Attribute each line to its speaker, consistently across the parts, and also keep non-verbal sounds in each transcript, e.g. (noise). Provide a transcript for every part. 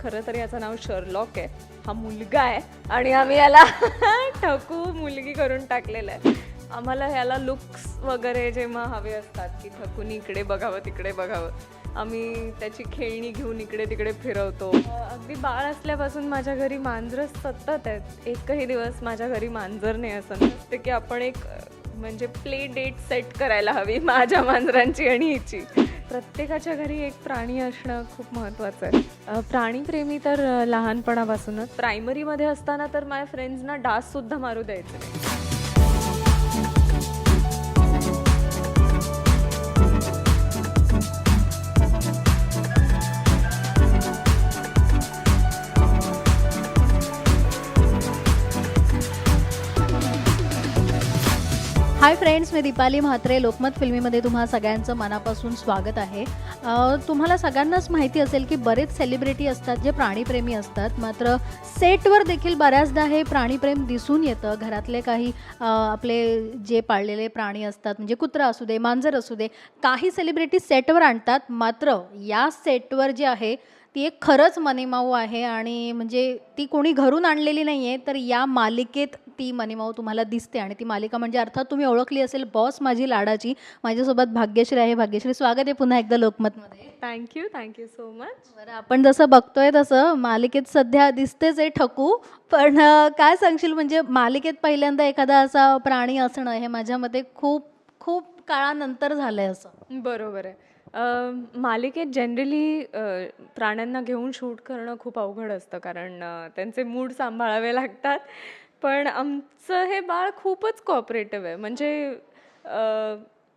Speaker 1: खरं तर याचं नाव शर्लॉक आहे. हा मुलगा आहे आणि आम्ही याला (laughs) ठकू मुलगी करून टाकलेलं आहे. आम्हाला ह्याला लुक्स वगैरे जेव्हा हवे असतात की थकून इकडे बघावं तिकडे बघावं. आम्ही त्याची खेळणी घेऊन इकडे तिकडे फिरवतो. अगदी बाळ असल्यापासून माझ्या घरी मांजरं सतत आहेत. एकही दिवस माझ्या घरी मांजर नाही असं नसते की आपण एक म्हणजे प्ले डेट सेट करायला हवी माझ्या मांजरांची आणि हिची. प्रत्येकाच्या घरी एक प्राणी असणं खूप महत्त्वाचं आहे. प्राणीप्रेमी तर लहानपणापासूनच. प्रायमरीमध्ये असताना तर माझ्या फ्रेंड्सना डाससुद्धा मारू द्यायचे.
Speaker 2: हाय फ्रेंड्स मी दीपाली म्हात्रे. लोकमत फिल्मीमध्ये तुम्हा सगळ्यांचं मनापासून स्वागत आहे. तुम्हाला सगळ्यांनाच माहिती असेल की बरेच सेलिब्रिटी असतात जे प्राणीप्रेमी असतात. मात्र सेटवर देखील बऱ्याचदा हे प्राणीप्रेम दिसून येतं. घरातले काही आपले जे पाळलेले प्राणी असतात म्हणजे कुत्रा असू दे मांजर असू दे काही सेलिब्रिटी सेटवर आणतात. मात्र या सेटवर जे आहे ती एक खरंच मनीमाऊ आहे आणि म्हणजे ती कोणी घरून आणलेली नाही आहे तर या मालिकेत ती मनीमाऊ तुम्हाला दिसते आणि ती मालिका म्हणजे अर्थात तुम्ही ओळखली असेल बॉस माझी लाडाची माझ्यासोबत भाग्यश्री आहे. भाग्यश्री स्वागत आहे पुन्हा एकदा लोकमतमध्ये.
Speaker 1: Thank you thank you so much
Speaker 2: बरं आपण जसं बघतोय तसं मालिकेत सध्या दिसतेच आहे ठकू पण काय सांगशील म्हणजे मालिकेत पहिल्यांदा एखादा असा प्राणी असणं हे माझ्या मते खूप खूप काळानंतर झालंय असं.
Speaker 1: बरोबर आहे. मालिकेत जनरली प्राण्यांना घेऊन शूट करणं खूप अवघड असतं कारण त्यांचे मूड सांभाळावे लागतात. पण आमचं हे बाळ खूपच कॉपरेटिव्ह आहे. म्हणजे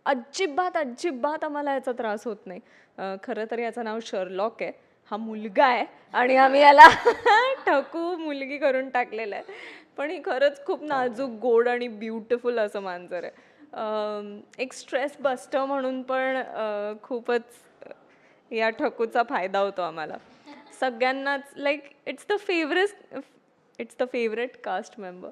Speaker 1: अजिबात अजिबात आम्हाला याचा त्रास होत नाही. खरं तर याचं नाव शर्लॉक आहे. हा मुलगा आहे आणि आम्ही याला (laughs) ठकू मुलगी करून टाकलेलं आहे. पण ही खरंच खूप नाजूक गोड आणि ब्युटिफुल असं मांजर आहे. एक स्ट्रेस बस्टर म्हणून पण खूपच या ठकूचा फायदा होतो आम्हाला. सगळ्यांनाच like it's the favourite it's the favourite cast member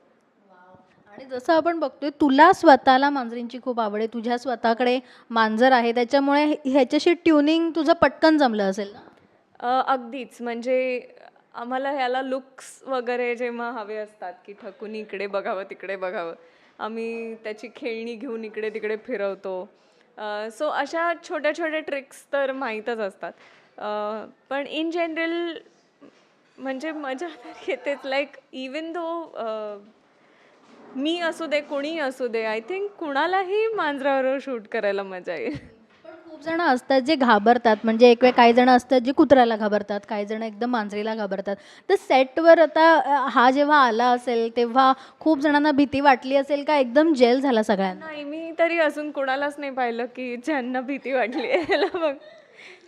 Speaker 2: आणि जसं आपण बघतोय तुला स्वतःला मांजरींची खूप आवड आहे तुझ्या स्वतःकडे मांजर आहे त्याच्यामुळे ह्याच्याशी ट्युनिंग तुझं पटकन जमलं असेल ना?
Speaker 1: अगदीच. म्हणजे आम्हाला ह्याला लुक्स वगैरे जेव्हा हवे असतात की ठकून इकडे बघावं तिकडे बघावं आम्ही त्याची खेळणी घेऊन इकडे तिकडे फिरवतो. सो अशा छोट्या छोट्या ट्रिक्स तर माहीतच असतात. पण इन जनरल म्हणजे मजा तर येतेच. लाईक इवन दो मी असू दे कोणीही असू दे आय थिंक कुणालाही मांजरावर शूट करायला मजा येईल.
Speaker 2: खूप जण असतात जे घाबरतात. म्हणजे एक वेळ काही जण असतात जे कुत्र्याला घाबरतात काही जण एकदम मांजरीला घाबरतात. तर सेटवर आता हा जेव्हा आला असेल तेव्हा खूप जणांना भीती वाटली असेल का एकदम जेल झाला सगळ्यांना?
Speaker 1: नाही मी तरी अजून कुणालाच नाही पाहिलं की ज्यांना भीती वाटली आहे. (laughs) बघ.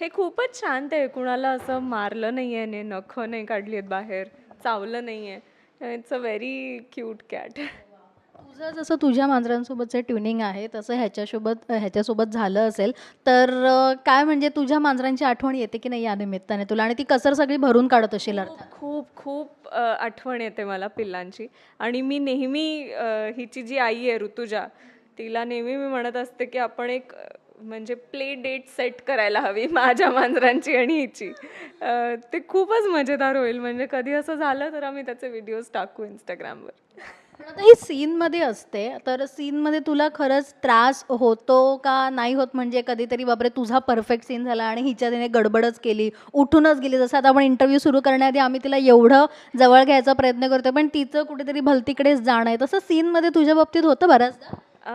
Speaker 1: हे खूपच शांत आहे. कुणाला असं मारलं नाही आहे नखं नाही काढली आहेत बाहेर चावलं नाही आहे. It's a very cute cat.
Speaker 2: तुझं जसं तुझ्या मांजरांसोबतचं ट्युनिंग आहे तसं ह्याच्यासोबत ह्याच्यासोबत झालं असेल तर अ, काय म्हणजे तुझ्या मांजरांची आठवण येते की नाही या निमित्ताने तुला? आणि ती कसर सगळी भरून काढत असेल अर्थात.
Speaker 1: खूप खूप अ, आठवण येते मला पिल्लांची. आणि मी नेहमी अ, हिची जी आई आहे ऋतुजा तिला नेहमी मी म्हणत असते की आपण एक अ, म्हणजे प्ले डेट सेट करायला हवी (laughs) माझ्या मांजरांची आणि हिची. अ, ते खूपच मजेदार होईल. म्हणजे कधी असं झालं तर आम्ही त्याचे व्हिडिओज टाकू इंस्टाग्रामवर
Speaker 2: पण आता ही सीनमध्ये असते तर सीनमध्ये तुला खरंच त्रास होतो का नाही होत? म्हणजे कधीतरी बापरे तुझा परफेक्ट सीन झाला आणि हिच्या तिने गडबडच केली उठूनच गेली. जसं आता आपण इंटरव्ह्यू सुरू करण्याआधी आम्ही तिला एवढं जवळ घ्यायचा प्रयत्न करतो पण तिचं कुठेतरी भलतीकडेच जाणं आहे. तसं सीनमध्ये तुझ्या बाबतीत होतं बऱ्याचदा?
Speaker 1: अ,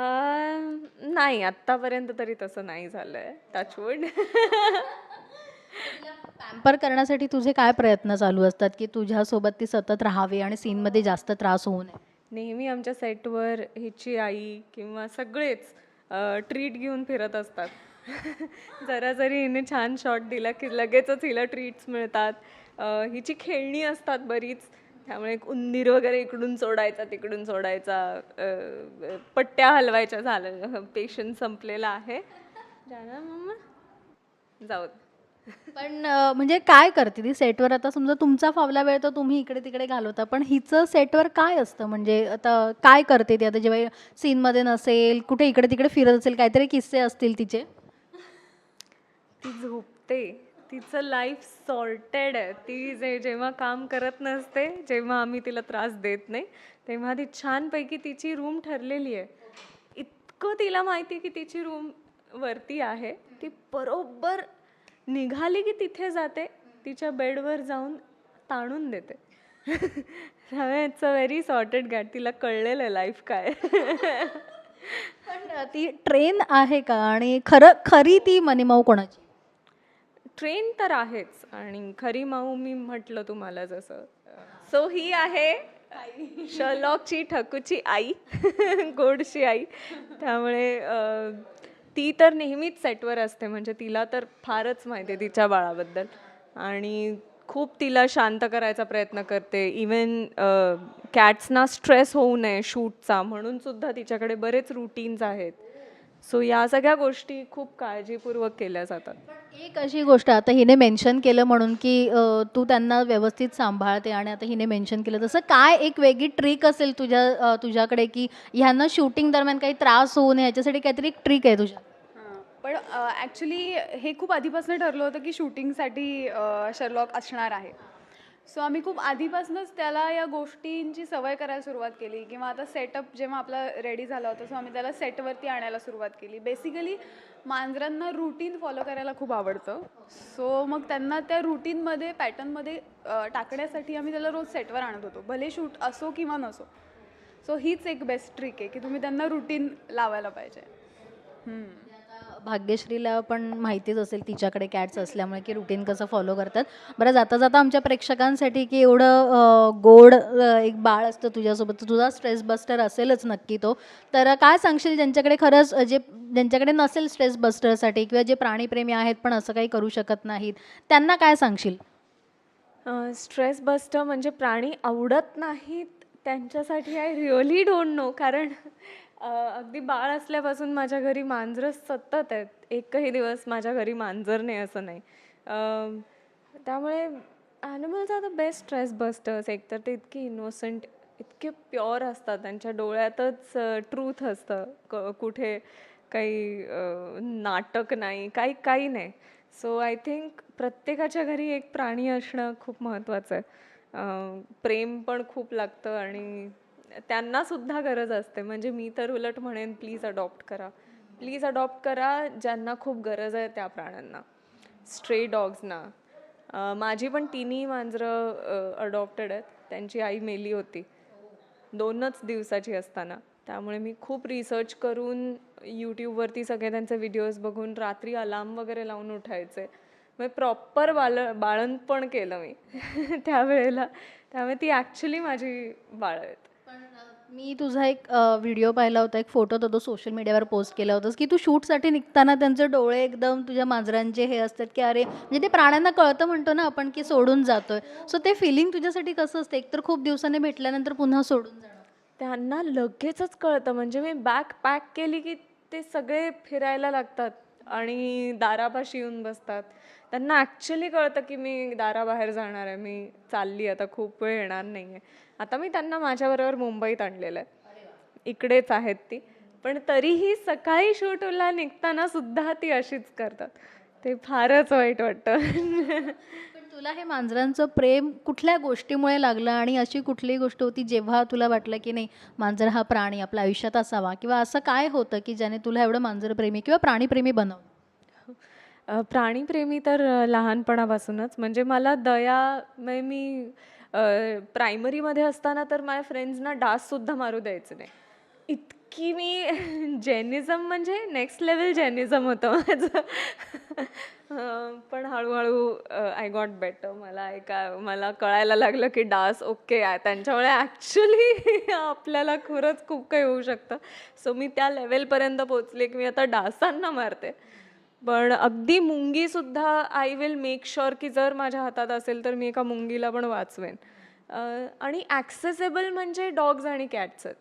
Speaker 1: नाही आत्तापर्यंत तरी तसं नाही झालंय. टचवूड
Speaker 2: पॅम्पर करण्यासाठी तुझे काय प्रयत्न चालू असतात की तुझ्यासोबत ती सतत राहावी आणि सीनमध्ये जास्त त्रास होऊ नये?
Speaker 1: नेहमी आमच्या सेटवर हिची आई किंवा सगळेच ट्रीट घेऊन फिरत असतात. (laughs) जरा जरी हिने छान शॉट दिला की लगेचच हिला ट्रीट्स मिळतात. हिची खेळणी असतात बरीच. त्यामुळे एक उंदीर वगैरे इकडून सोडायचा तिकडून सोडायचा. पट्ट्या हलवायच्या झालं. (laughs) पेशंट संपलेला आहे. जाणार मम्मा? जाऊ
Speaker 2: पण म्हणजे काय करते ती सेटवर आता समजा तुमचा फावला वेळ तर तुम्ही इकडे तिकडे घालवता पण हिचं सेटवर काय असतं? म्हणजे आता काय करते ती? आता जेव्हा सीनमध्ये नसेल कुठे इकडे तिकडे फिरत असेल काहीतरी किस्से असतील तिचे?
Speaker 1: ती झोपते. तिचं लाईफ सॉर्टेड आहे. ती जे जेव्हा काम करत नसते जेव्हा आम्ही तिला त्रास देत नाही तेव्हा ती छानपैकी तिची रूम ठरलेली आहे. इतकं तिला माहिती की तिची रूम वरती आहे. ती बरोबर निघाली की तिथे जाते तिच्या बेडवर जाऊन ताणून देते. त्यामुळे it's a very sorted cat तिला कळलेलं आहे लाईफ काय
Speaker 2: पण ती ट्रेन आहे का? आणि खरं खरी ती मनीमाऊ कोणाची?
Speaker 1: ट्रेन तर आहेच. आणि खरी माऊ मी म्हटलं तुम्हाला जसं. सो ही आहे शलॉकची ठकूची आई. (laughs) गोडशी आई. त्यामुळे ती तर नेहमीच सेटवर असते. म्हणजे तिला तर फारच माहिती आहे तिच्या बाळाबद्दल. आणि खूप तिला शांत करायचा प्रयत्न करते. इवन कॅट्सना स्ट्रेस होऊ नये शूटचा म्हणून सुद्धा तिच्याकडे बरेच रुटीन्स आहेत. सो या सगळ्या गोष्टी खूप काळजीपूर्वक केल्या जातात.
Speaker 2: एक अशी गोष्ट आता हिने मेन्शन केलं म्हणून की तू त्यांना व्यवस्थित सांभाळते आणि आता हिने मेन्शन केलं. तसं काय एक वेगळी ट्रिक असेल तुझ्या तुझ्याकडे की ह्यांना शूटिंग दरम्यान काही त्रास होऊ नये? याच्यासाठी काहीतरी एक ट्रिक आहे तुझ्या.
Speaker 3: पण ॲक्च्युली हे खूप आधीपासून ठरलं होतं की शूटिंगसाठी शर्लॉक असणार आहे. सो आम्ही खूप आधीपासूनच त्याला या गोष्टींची सवय करायला सुरुवात केली किंवा आता सेटअप जेव्हा आपला रेडी झाला होता सो आम्ही त्याला सेटवरती आणायला सुरुवात केली. बेसिकली मांजरांना रुटीन फॉलो करायला खूप आवडतं. सो मग त्यांना त्या रुटीनमध्ये पॅटर्नमध्ये टाकण्यासाठी आम्ही त्याला रोज सेटवर आणत होतो. भले शूट असो किंवा नसो. सो हीच एक बेस्ट ट्रिक आहे की तुम्ही त्यांना रुटीन लावायला पाहिजे.
Speaker 2: भाग्यश्रीला पण माहितीच असेल तिच्याकडे कॅट्स असल्यामुळे की रुटीन कसं फॉलो करतात. बरं जाता जाता आमच्या प्रेक्षकांसाठी की एवढं गोड एक बाळ असतं तुझ्यासोबत तुझा स्ट्रेस बस्टर असेलच नक्की तो. तर काय सांगशील? ज्यांच्याकडे खरंच जे ज्यांच्याकडे नसेल स्ट्रेस बस्टरसाठी किंवा जे प्राणीप्रेमी आहेत पण असं काही करू शकत नाहीत त्यांना काय सांगशील?
Speaker 1: स्ट्रेस बस्टर म्हणजे प्राणी आवडत नाहीत त्यांच्यासाठी आय रिअली डोंट नो कारण अगदी बाळ असल्यापासून माझ्या घरी मांजरं सतत आहेत. एकही दिवस माझ्या घरी मांजर नाही असं नाही. त्यामुळे animals are the best stress busters एकतर ते इतकी इनोसंट इतके प्युअर असतात. त्यांच्या डोळ्यातच ट्रूथ असतं. क कुठे काही नाटक नाही काही काही नाही. सो आय थिंक प्रत्येकाच्या घरी एक प्राणी असणं खूप महत्त्वाचं आहे. प्रेम पण खूप लागतं आणि त्यांना सुद्धा गरज असते. म्हणजे मी तर उलट म्हणेन प्लीज अडॉप्ट करा. प्लीज अडॉप्ट करा ज्यांना खूप गरज आहे त्या प्राण्यांना. स्ट्रे डॉग्सना माझी पण तिन्ही मांजरं अडॉप्टेड आहेत. त्यांची आई मेली होती. दोनच दिवसाची असताना. त्यामुळे मी खूप रिसर्च करून यूट्यूबवरती सगळे त्यांचे व्हिडिओज बघून रात्री अलार्म वगैरे लावून उठायचे. मग प्रॉपर बाळ बाळणपण केलं मी. (laughs) त्यावेळेला त्यामुळे ती ॲक्च्युली माझी बाळ आहेत.
Speaker 2: मी तुझा एक व्हिडिओ पाहिला होता एक फोटो तो सोशल मीडियावर पोस्ट केला होतास की तू शूटसाठी निघताना त्यांचे डोळे एकदम तुझ्या मांजरांचे हे असतात की अरे म्हणजे ते प्राण्यांना कळतं म्हणतो ना आपण की सोडून जातोय. सो ते फिलिंग तुझ्यासाठी कसं असतं? एकतर खूप दिवसांनी भेटल्यानंतर पुन्हा सोडून जाणं
Speaker 1: त्यांना लगेचच कळतं म्हणजे मी बॅग पॅक केली की ते सगळे फिरायला लागतात आणि दारापाशी येऊन बसतात. त्यांना ॲक्च्युली कळतं की मी दाराबाहेर जाणार आहे मी चालली आता खूप वेळ येणार नाही आहे आता मी त्यांना माझ्याबरोबर मुंबईत आणलेलं आहे. इकडेच आहेत ती. पण तरीही सकाळी शूटला निघताना सुद्धा ती अशीच करतात. ते फारच वाईट वाटतं.
Speaker 2: पण तुला हे मांजरांचं प्रेम कुठल्या गोष्टीमुळे लागलं? आणि अशी कुठली गोष्ट होती जेव्हा तुला वाटलं की नाही मांजर हा प्राणी आपल्या आयुष्यात असावा? किंवा असं काय होतं की ज्याने तुला एवढं मांजरप्रेमी किंवा प्राणीप्रेमी बनवलं?
Speaker 1: प्राणीप्रेमी तर लहानपणापासूनच. म्हणजे मला दया म्हणजे मी प्रायमरीमध्ये असताना तर माझ्या फ्रेंड्सना डाससुद्धा मारू द्यायचे नाही. इतकी मी (laughs) जेनिझम म्हणजे नेक्स्ट लेवल जेनिझम होतं माझं. (laughs) पण हळूहळू आय गॉट बेटर मला एका मला कळायला लागलं की डास ओके आहे. त्यांच्यामुळे ॲक्च्युली (laughs) आपल्याला खरंच खूप काही होऊ शकतं. सो मी त्या लेवलपर्यंत पोचले की मी आता डासांना मारते. पण अगदी मुंगीसुद्धा आय विल मेक शुअर की जर माझ्या हातात असेल तर मी एका मुंगीला पण वाचवेन. आणि ॲक्सेसेबल म्हणजे डॉग्स आणि कॅट्स आहेत.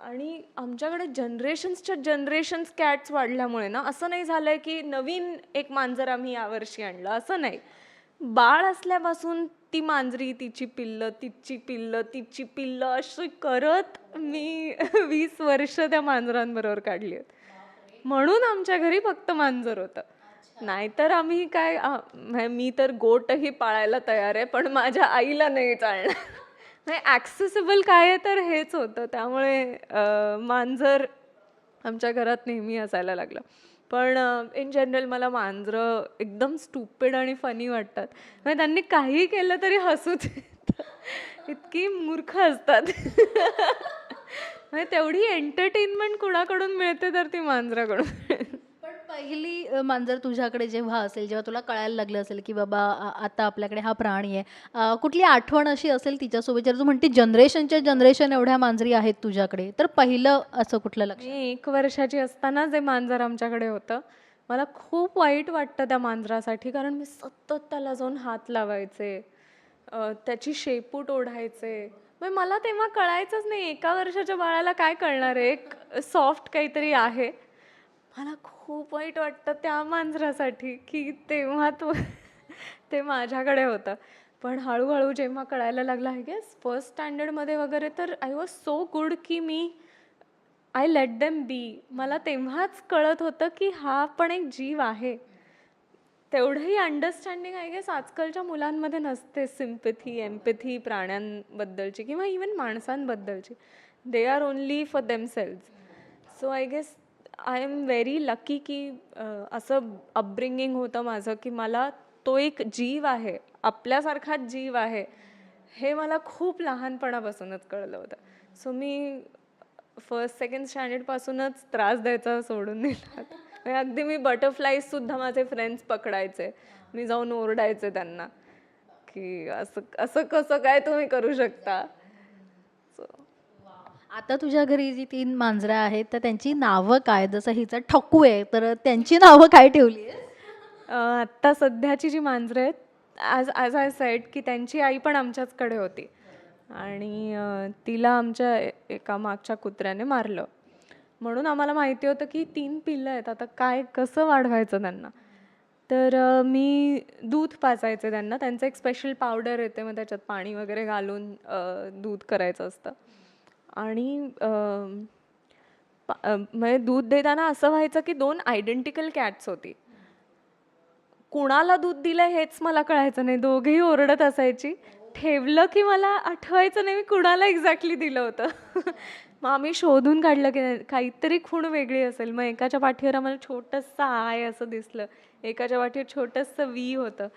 Speaker 1: आणि आमच्याकडे जनरेशन्सच्या जनरेशन्स कॅट्स वाढल्यामुळे ना असं नाही झालं आहे की नवीन एक मांजर आम्ही यावर्षी आणलं असं नाही. बाळ असल्यापासून ती मांजरी तिची पिल्लं तिची पिल्लं तिची पिल्लं अशी करत मी (laughs) वीस वर्ष त्या मांजरांबरोबर काढली आहेत. म्हणून आमच्या घरी फक्त मांजर होतं. नाहीतर आम्ही काय मी तर गोटही पाळायला तयार आहे पण माझ्या आईला नाही चालणार. म्हणजे ॲक्सेसिबल काय आहे तर हेच होतं. त्यामुळे मांजर आमच्या घरात नेहमी असायला लागलं. पण इन जनरल मला मांजरं एकदम स्टुपिड आणि फनी वाटतात. म्हणजे त्यांनी काही केलं तरी हसूच येतं. इतकी मूर्ख असतात. म्हणजे तेवढी एंटरटेनमेंट कुणाकडून मिळते तर ती मांजराकडून
Speaker 2: पण पहिली मांजर तुझ्याकडे जेव्हा असेल जेव्हा तुला कळायला लागलं असेल की बाबा आता आपल्याकडे हा प्राणी आहे कुठली आठवण अशी असेल तिच्यासोबत जर तू म्हणते जनरेशनच्या जनरेशन एवढ्या मांजरी आहेत तुझ्याकडे तर पहिलं असं कुठलं लक्ष
Speaker 1: एक वर्षाची असताना जे मांजर आमच्याकडे होतं मला खूप वाईट वाटतं त्या मांजरासाठी कारण मी सतत त्याला जाऊन हात लावायचे त्याची शेपूट ओढायचे मग मला तेव्हा कळायचंच नाही एका वर्षाच्या बाळाला काय कळणार आहे? एक सॉफ्ट काहीतरी आहे. मला खूप वाईट वाटतं त्या मांजरासाठी की तेव्हा तो ते माझ्याकडे होतं. पण हळूहळू जेव्हा कळायला लागलं आहे गेस फर्स्ट स्टँडर्डमध्ये वगैरे तर आय वॉज सो गुड की मी आय लेट देम बी मला तेव्हाच कळत होतं की हा पण एक जीव आहे. तेवढंही अंडरस्टँडिंग आय गेस आजकालच्या मुलांमध्ये नसते सिम्पथी एम्पथी प्राण्यांबद्दलची किंवा even माणसांबद्दलची. They are only for themselves so I guess I am very lucky की असं अपब्रिंगिंग होतं माझं की मला तो एक जीव आहे आपल्यासारखाच जीव आहे हे मला खूप लहानपणापासूनच कळलं होतं. सो मी फर्स्ट सेकंड स्टँडर्डपासूनच त्रास द्यायचा सोडून दिला होता. अगदी मी बटरफ्लाईज सुद्धा माझे फ्रेंड्स पकडायचे. मी जाऊन ओरडायचे त्यांना की असं असं कसं काय तुम्ही करू शकता?
Speaker 2: आता तुझ्या घरी जी तीन मांजरं आहेत तर त्यांची नावं काय? जसं हिचं ठकू आहे तर त्यांची नावं काय ठेवली
Speaker 1: आत्ता सध्याची जी मांजरं आहेत ॲज ॲज आय सेट की त्यांची आई पण आमच्याचकडे होती. आणि तिला आमच्या एका मागच्या कुत्र्याने मारलं. म्हणून आम्हाला माहिती होतं की तीन पिल्लं आहेत. आता काय कसं वाढवायचं त्यांना? तर मी दूध पाजायचे त्यांना. त्यांचं एक स्पेशल पावडर येते मग त्याच्यात पाणी वगैरे घालून दूध करायचं असतं. आणि म्हणजे दूध देताना असं व्हायचं की दोन आयडेंटिकल कॅट्स होती. कुणाला दूध दिलं हेच मला कळायचं नाही. दोघेही ओरडत असायची. ठेवलं की मला आठवायचं नाही मी कुणाला एक्झॅक्टली दिलं होतं. (laughs) मग आम्ही शोधून काढलं की काहीतरी खूण वेगळी असेल. मग एकाच्या पाठीवर आम्हाला छोटंसं आय असं दिसलं. एकाच्या पाठीवर छोटंसं वी होतं.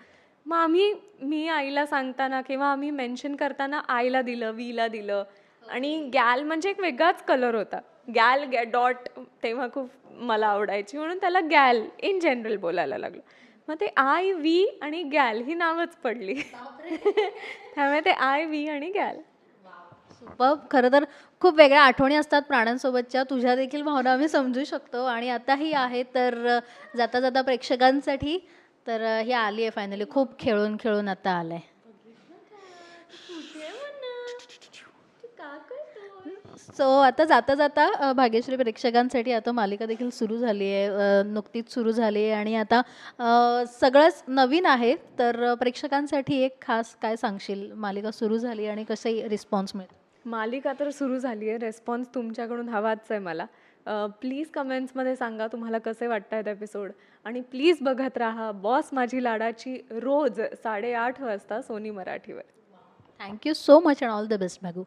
Speaker 1: मग आम्ही मी आईला सांगताना किंवा आम्ही मेन्शन करताना आईला दिलं वीला दिलं. आणि गॅल म्हणजे एक वेगळाच कलर होता. गॅल गॅ डॉट तेव्हा खूप मला आवडायची. म्हणून त्याला गॅल इन जनरल बोलायला लागलो. मग ते आय वी आणि गॅल ही नावच पडली. (laughs) त्यामुळे ते आय वी आणि गॅल.
Speaker 2: खरं तर खूप वेगळ्या आठवणी असतात प्राण्यांसोबतच्या. तुझ्या देखील भावना आम्ही समजू शकतो. आणि आताही आहे तर जाता जाता प्रेक्षकांसाठी तर हे ही आली आहे फायनली खूप खेळून खेळून आता आलं आहे सो आता जाता जाता भाग्यश्री प्रेक्षकांसाठी आता मालिका देखील सुरू झाली आहे. नुकतीच सुरू झाली आहे. आणि आता सगळंच नवीन आहे. तर प्रेक्षकांसाठी एक खास काय सांगशील? मालिका सुरू झाली आणि कसे रिस्पॉन्स मिळतो?
Speaker 1: मालिका तर सुरू झाली आहे. रेस्पॉन्स तुमच्याकडून हवाच आहे मला. प्लीज कमेंट्समध्ये सांगा तुम्हाला कसे वाटत आहेत एपिसोड आणि प्लीज बघत राहा. बॉस माझी लाडाची रोज साडेआठ वाजता सोनी मराठीवर.
Speaker 2: Thank you so much and all the best Bhagu